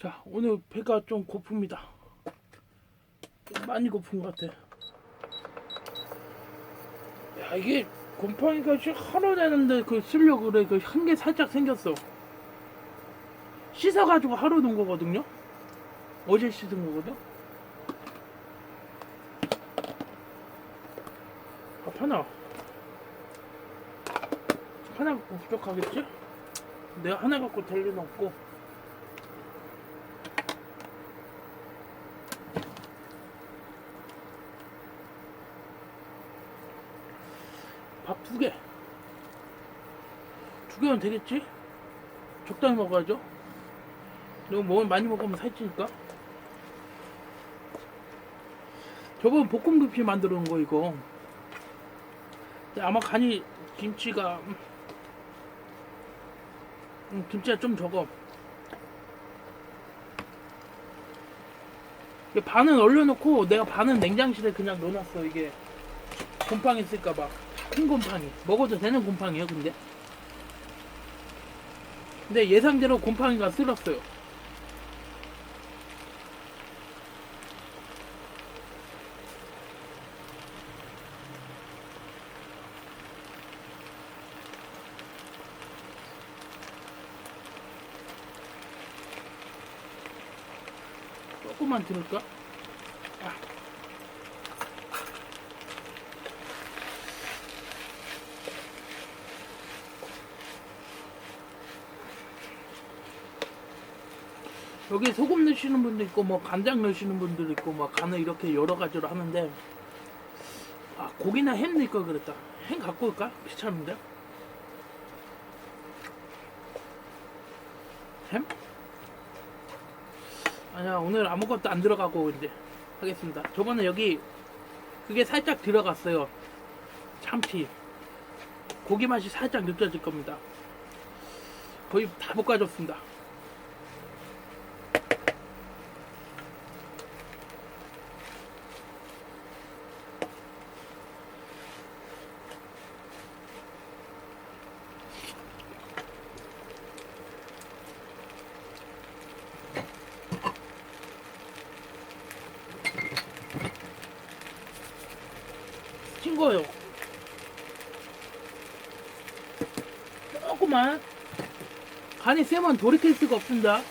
자, 오늘 배가 좀 고픕니다. 좀 많이 고픈 것 같아. 야, 이게 곰팡이가 하루 내는데 그 쓰려고 그래. 그 한 개 살짝 생겼어. 씻어가지고 하루 놓은 거거든요. 어제 씻은 거거든. 밥 하나. 하나 갖고 부족하겠지? 내가 하나 갖고 될 리는 없고. 밥 두 개. 두 개면 되겠지? 적당히 먹어야죠. 너무 뭐 많이 먹으면 살찌니까. 저번 볶음 김치 만들어 놓은 거 이거. 아마 간이 김치가 음, 음, 김치가 좀 적어. 반은 얼려놓고 내가 반은 냉장실에 그냥 넣어놨어 이게 곰팡이 쓸까봐 큰 곰팡이 먹어도 되는 곰팡이에요 근데 근데 예상대로 곰팡이가 쓸었어요 조금만 들을까? 여기 소금 넣으시는 분도 있고 뭐 간장 넣으시는 분도 있고 뭐 간을 이렇게 여러 가지로 하는데 아 고기나 햄 넣을 걸 그랬다. 햄 갖고 올까? 귀찮은데? 햄? 아니야 오늘 아무것도 안 들어가고 이제 하겠습니다. 저번에 여기 그게 살짝 들어갔어요. 참치. 고기 맛이 살짝 느껴질 겁니다. 거의 다 볶아줬습니다 싱거워요 조금만 세면 돌이킬 수가 없습니다.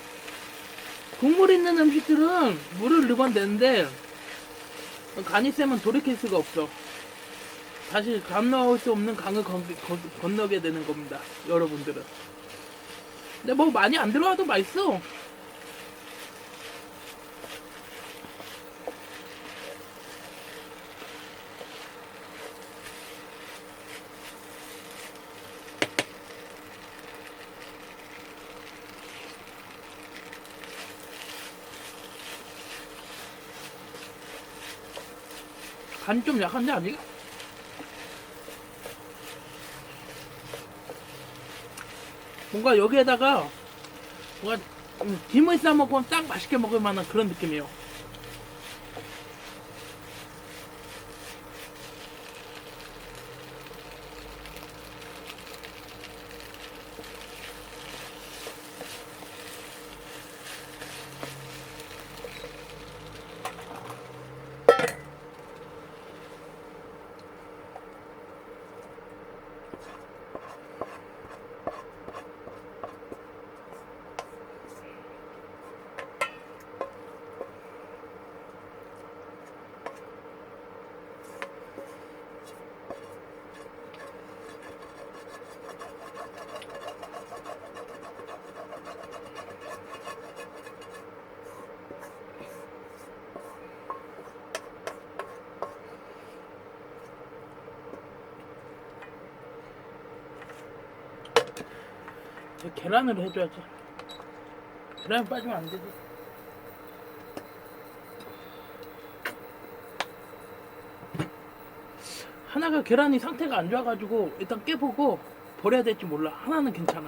국물 있는 음식들은 물을 넣으면 되는데 간이 세면 돌이킬 수가 없어. 다시 간 넣을 수 없는 강을 건, 건, 건너게 되는 겁니다 여러분들은. 근데 뭐 많이 안 들어와도 맛있어 간이 좀 약한데 아직? 뭔가 여기에다가 뭔가 음, 김을 싸 먹으면 딱 맛있게 먹을 만한 그런 느낌이에요. 저 계란으로 해줘야지. 계란 빠지면 안 되지. 하나가 계란이 상태가 안 좋아가지고 일단 깨보고 버려야 될지 몰라. 하나는 괜찮아.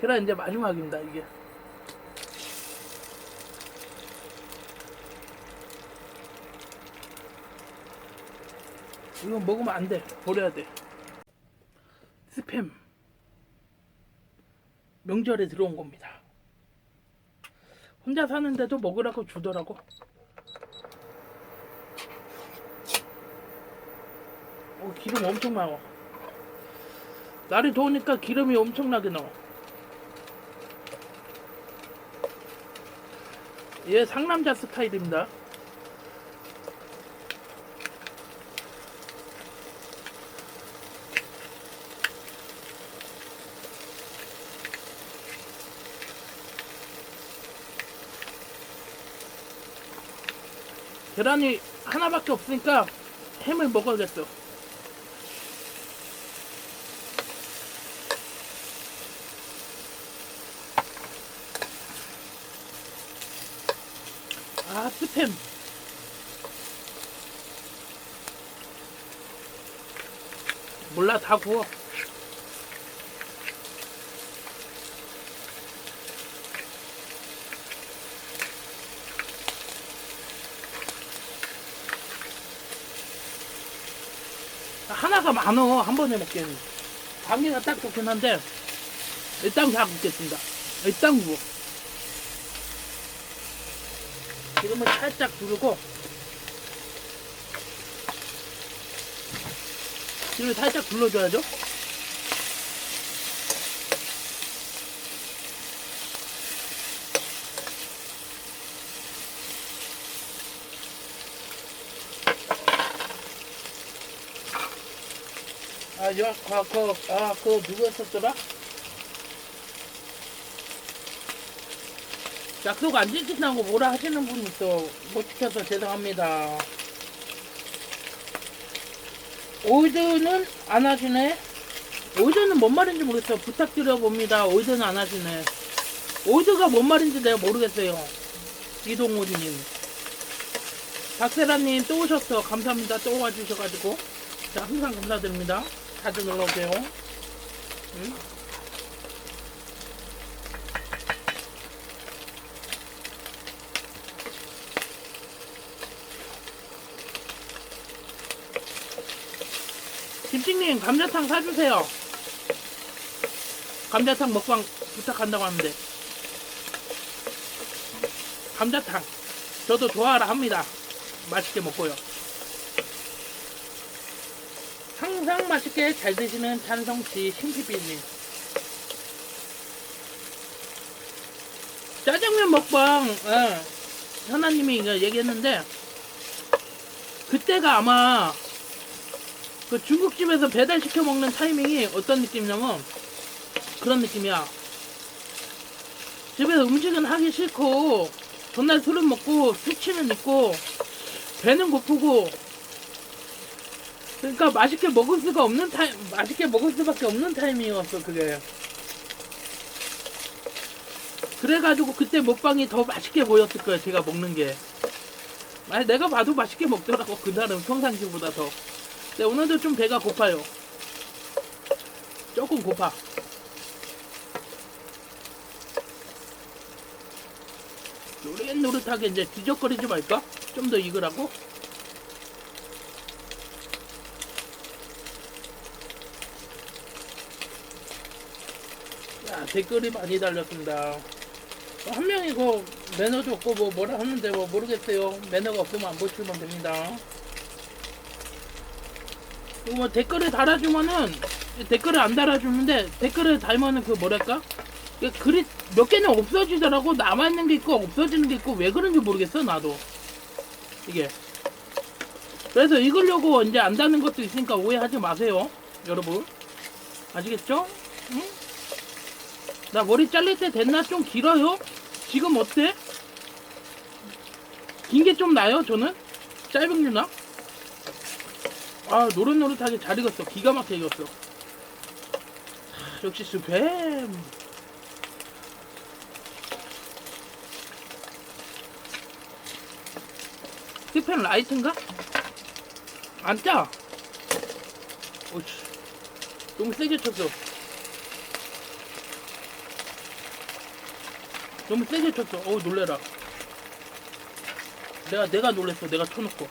계란 이제 마지막입니다 이게. 이거 먹으면 안 돼. 버려야 돼. 스팸. 명절에 들어온 겁니다. 혼자 사는데도 먹으라고 주더라고. 어, 기름 엄청 나와. 날이 더우니까 기름이 엄청나게 나와. 얘 상남자 스타일입니다. 계란이 하나밖에 없으니까 햄을 먹어야겠어. 아, 스팸. 몰라, 다 구워. 하나가 많어, 한 번에 먹기에는. 단계가 딱 좋긴 한데, 일단 다 굽겠습니다. 일단 구워. 기름을 살짝 두르고 기름을 살짝 둘러줘야죠 여, 아, 그, 아, 그, 누구였었더라? 약속 안 지킨다고 뭐라 하시는 분 있어. 못 지켜서 죄송합니다. 오이드는 안 하시네? 오이드는 뭔 말인지 모르겠어요. 부탁드려 봅니다. 오이드는 안 하시네. 오이드가 뭔 말인지 내가 모르겠어요. 이동우리님. 박세라님 또 오셨어. 감사합니다. 또 와주셔가지고. 자, 항상 감사드립니다. 자주 놀러오세요. 응? 김치님 감자탕 사주세요. 감자탕 먹방 부탁한다고 하는데 감자탕 저도 좋아라 합니다. 맛있게 먹고요. 항상 맛있게 잘 드시는 찬성씨 신피비님 짜장면 먹방 예, 현아님이 얘기했는데 그때가 아마 그 중국집에서 배달시켜 먹는 타이밍이 어떤 느낌이냐면 그런 느낌이야. 집에서 음식은 하기 싫고 전날 술은 먹고 수치는 있고 배는 고프고 그러니까 맛있게 먹을 수가 없는 타임 맛있게 먹을 수밖에 없는 타이밍이었어 그게. 그래가지고 그때 먹방이 더 맛있게 보였을 거야 제가 먹는 게. 아니 내가 봐도 맛있게 먹더라고 그날은 평상시보다 더. 네, 오늘도 좀 배가 고파요. 조금 고파. 노릇노릇하게 이제 뒤적거리지 말까? 좀 더 익으라고? 댓글이 많이 달렸습니다. 어, 한 명이 그 매너도 없고 뭐 뭐라 하는데 뭐 모르겠어요. 매너가 없으면 안 보시면 됩니다. 뭐 댓글을 달아주면은 댓글을 안 달아주는데 댓글을 달면은 그 뭐랄까 이게 글이 몇 개는 없어지더라고 남아있는 게 있고 없어지는 게 있고 왜 그런지 모르겠어 나도 이게 그래서 읽으려고 이제 안다는 것도 있으니까 오해하지 마세요 여러분 아시겠죠? 응? 나 머리 잘릴 때 됐나 좀 길어요? 지금 어때? 긴 게 좀 나요 저는? 짧은 게 나? 아 노릇노릇하게 잘 익었어 기가 막히게 익었어 하, 역시 스팸 스팸 라이트인가? 안 짜? 오치 너무 세게 쳤어 너무 세게 쳤어. 어우 놀래라. 내가 내가 놀랬어. 내가 쳐놓고.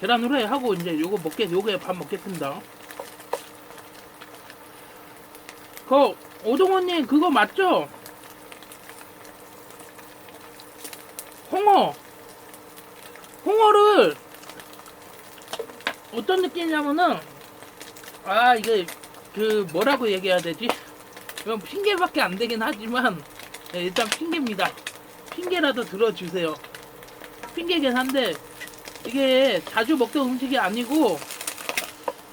계란 후라이 하고 이제 요거 먹게 요게 밥 먹겠습니다. 그 오동원님 그거 맞죠? 홍어 홍어를 어떤 느낌이냐면은 아 이게 그 뭐라고 얘기해야 되지? 이건 핑계밖에 안 되긴 하지만 네, 일단 핑계입니다. 핑계라도 들어주세요. 핑계긴 한데 이게 자주 먹던 음식이 아니고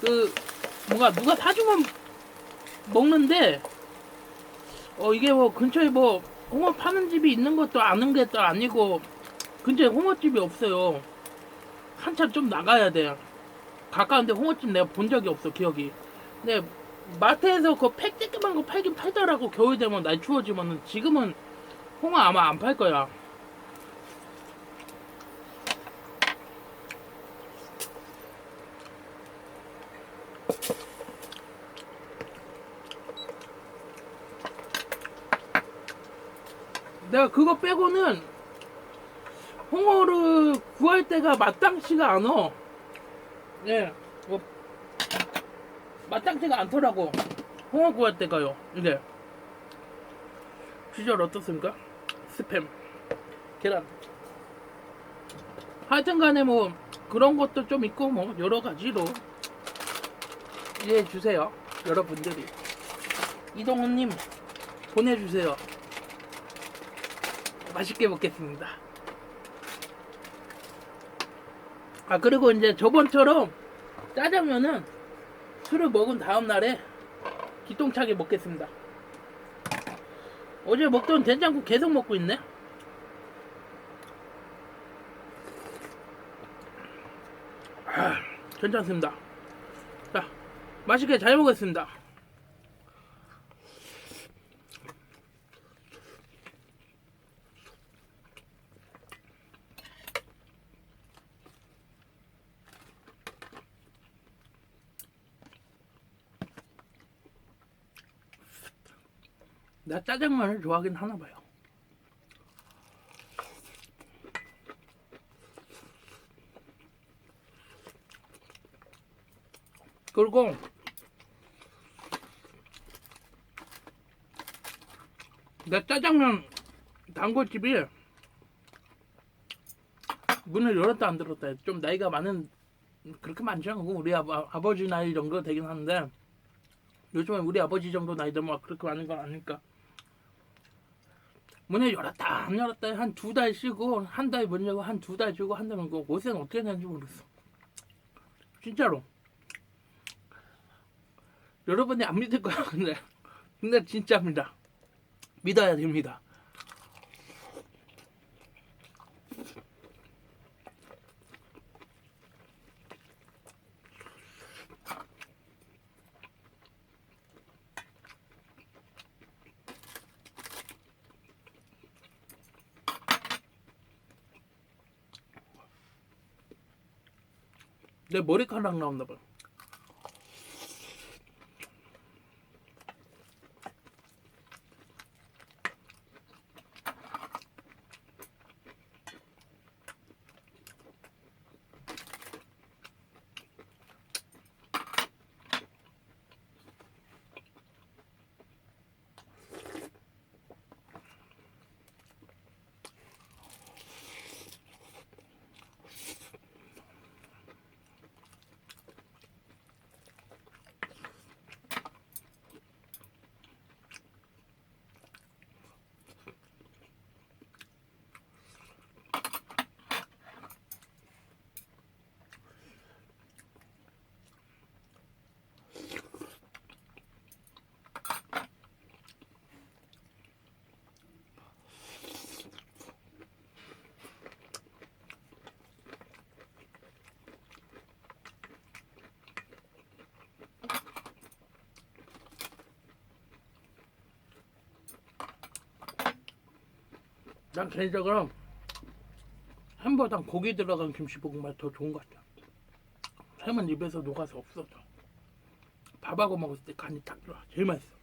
그 뭔가 누가 사주면 먹는데 어 이게 뭐 근처에 뭐 홍어 파는 집이 있는 것도 아는 게 또 아니고 근처에 홍어집이 없어요. 한참 좀 나가야 돼요. 가까운데 홍어집 내가 본 적이 없어 기억이. 근데 마트에서 그팩 쬐끄만 거 팔긴 팔더라고 겨울 되면 날 추워지면은 지금은 홍어 아마 안 팔 거야. 내가 그거 빼고는 홍어를 구할 때가 마땅치가 않아. 예, 뭐 마땅치가 않더라고. 홍어 구할 때가요. 이게 비주얼 어떻습니까? 스팸, 계란. 하여튼간에 뭐 그런 것도 좀 있고 뭐 여러 가지로 이해해 주세요. 여러분들이 이동훈님 보내주세요. 맛있게 먹겠습니다. 아 그리고 이제 저번처럼 짜장면은 술을 먹은 다음 날에 기똥차게 먹겠습니다. 어제 먹던 된장국 계속 먹고 있네. 아, 괜찮습니다. 자, 맛있게 잘 먹겠습니다. 나 짜장면을 좋아하긴 하나 봐요. 그리고 내 짜장면 단골집이 문을 열었다 안 들었다 해. 좀 나이가 많은 그렇게 많지 않고 우리 아버, 아버지 나이 정도 되긴 하는데 요즘에 우리 아버지 정도 나이 되면 막 그렇게 많은 건 아니니까 문을 열었다 안 열었다 한 두 달 쉬고 한 달 문 열고 한 두 달 쉬고 한 달 문고 고생 어떻게 했는지 모르겠어. 진짜로. 여러분이 안 믿을 거야 근데. 근데 진짜입니다. 믿어야 됩니다 내 머리카락 나온다 봐 난 개인적으로 햄버거랑 고기 들어간 김치볶음밥 더 좋은 것 같아. 햄은 입에서 녹아서 없어져. 밥하고 먹었을 때 간이 딱 들어와. 제일 맛있어.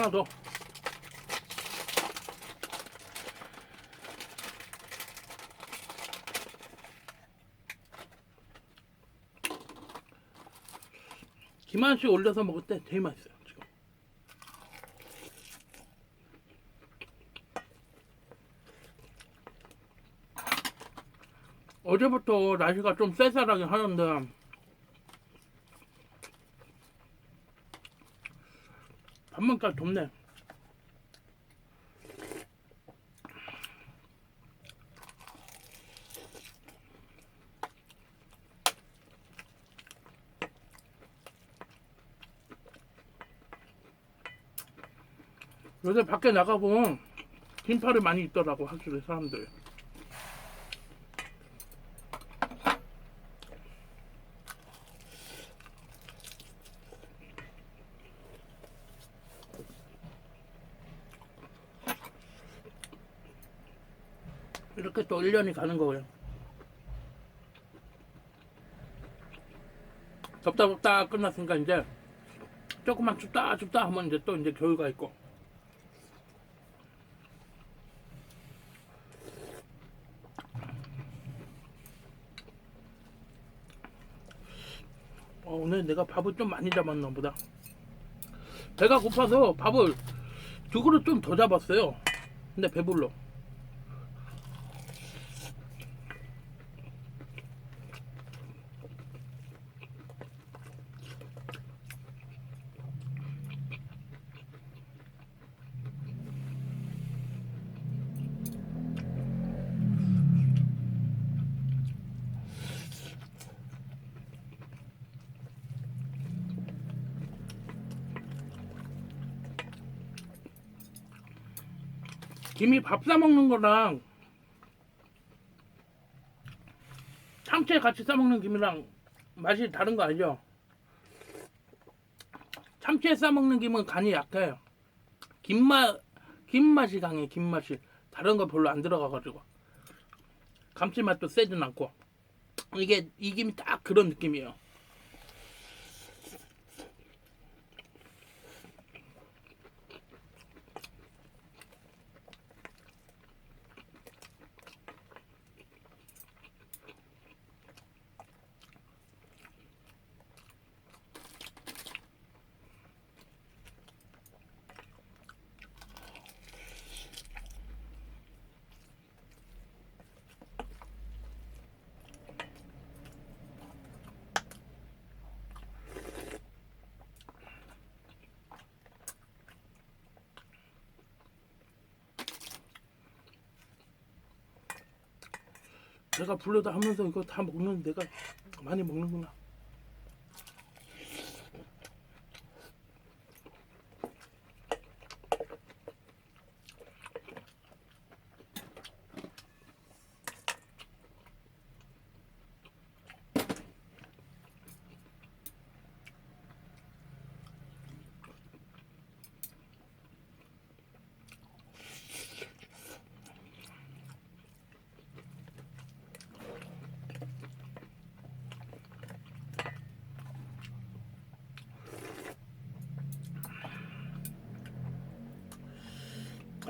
하나 더. 김한씨 올려서 먹을 때 되게 맛있어요 지금. 어제부터 날씨가 좀 쌀쌀하긴 하는데 밤만까지 덥네. 요새 밖에 나가보면 긴팔이 많이 있더라고 확실히 사람들. 이렇게 또 1년이 가는 거예요. 덥다 덥다 끝났으니까 이제 조금만 춥다 춥다 하면 이제 또 이제 겨울가 있고. 어, 오늘 내가 밥을 좀 많이 잡았나 보다. 배가 고파서 밥을 두 그릇 좀 더 잡았어요. 근데 배불러 김이 밥싸 먹는 거랑 참치 같이 싸 먹는 김이랑 맛이 다른 거 알죠? 참치에 싸 먹는 김은 간이 약해요. 김맛 김맛이 강해. 김맛이 다른 거 별로 안 들어가가지고 감칠맛도 세진 않고 이게 이 김이 딱 그런 느낌이에요. 내가 불러다 하면서 이거 다 먹는 내가 많이 먹는구나.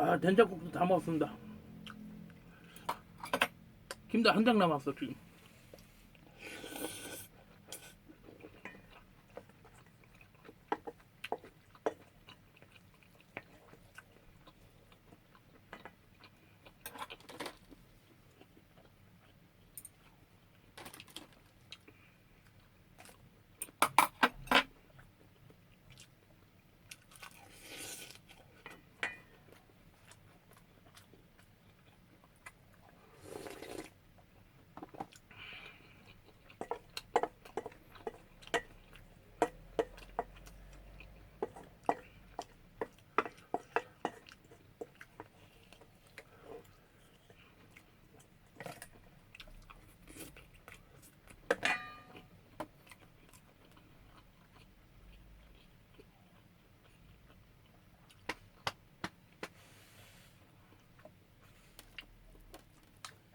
아 된장국도 다 먹었습니다. 김도 한 장 남았어 지금.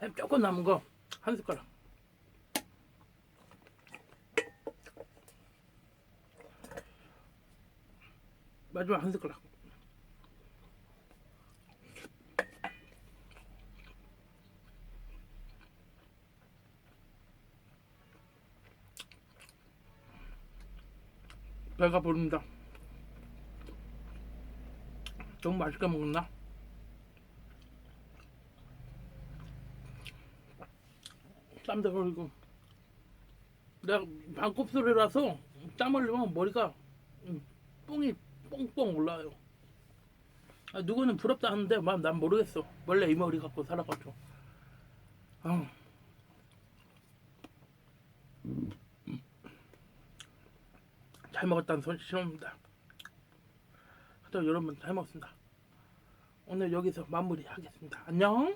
햄 조금 남은 거 한 숟가락. 마지막 한 숟가락. 배가 부릅니다. 너무 맛있게 먹었나? 땀도 흘리고 내가 반곱슬이라서 땀 흘리면 머리가 음, 뽕이 뽕뽕 올라요. 아, 누구는 부럽다 하는데 막난 모르겠어. 원래 이 머리 갖고 살아가지고. 아. 잘 먹었다는 소리 싫어합니다. 하여튼 여러분 잘 먹었습니다. 오늘 여기서 마무리 하겠습니다. 안녕.